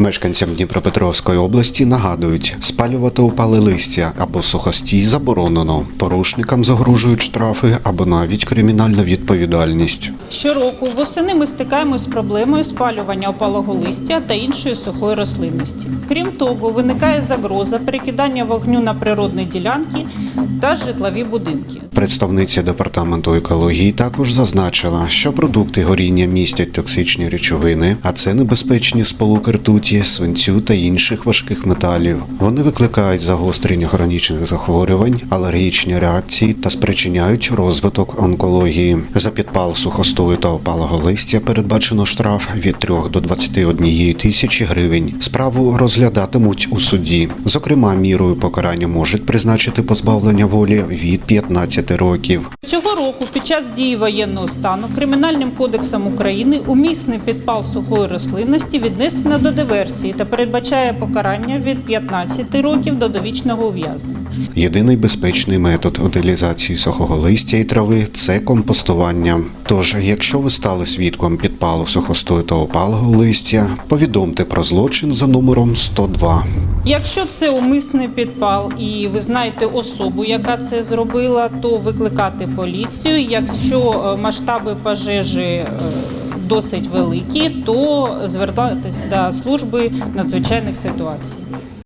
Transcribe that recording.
Мешканцям Дніпропетровської області нагадують, спалювати опали листя або сухостій заборонено. Порушникам загрожують штрафи або навіть кримінальна відповідальність. Щороку восени ми стикаємось з проблемою спалювання опалого листя та іншої сухої рослинності. Крім того, виникає загроза перекидання вогню на природні ділянки та житлові будинки. Представниця департаменту екології також зазначила, що продукти горіння містять токсичні речовини, а це небезпечні сполуки ртуті, свинцю та інших важких металів. Вони викликають загострення хронічних захворювань, алергічні реакції та спричиняють розвиток онкології. За підпал сухостою та опалого листя передбачено штраф від 3 до 21 тисячі гривень. Справу розглядатимуть у суді. Зокрема, мірою покарання можуть призначити позбавлення волі від 15 років. Цього року, під час дії воєнного стану, Кримінальним кодексом України умісний підпал сухої рослинності віднесено до диверсії та передбачає покарання від 15 років до довічного ув'язнення. Єдиний безпечний метод утилізації сухого листя і трави це компостування. Тож, якщо ви стали свідком підпалу сухостою та опалого листя, повідомте про злочин за номером 102. Якщо це умисний підпал і ви знаєте особу, яка це зробила, то викликати поліцію. Якщо е, масштаби пожежі е, досить великі, то звертатись до служби надзвичайних ситуацій.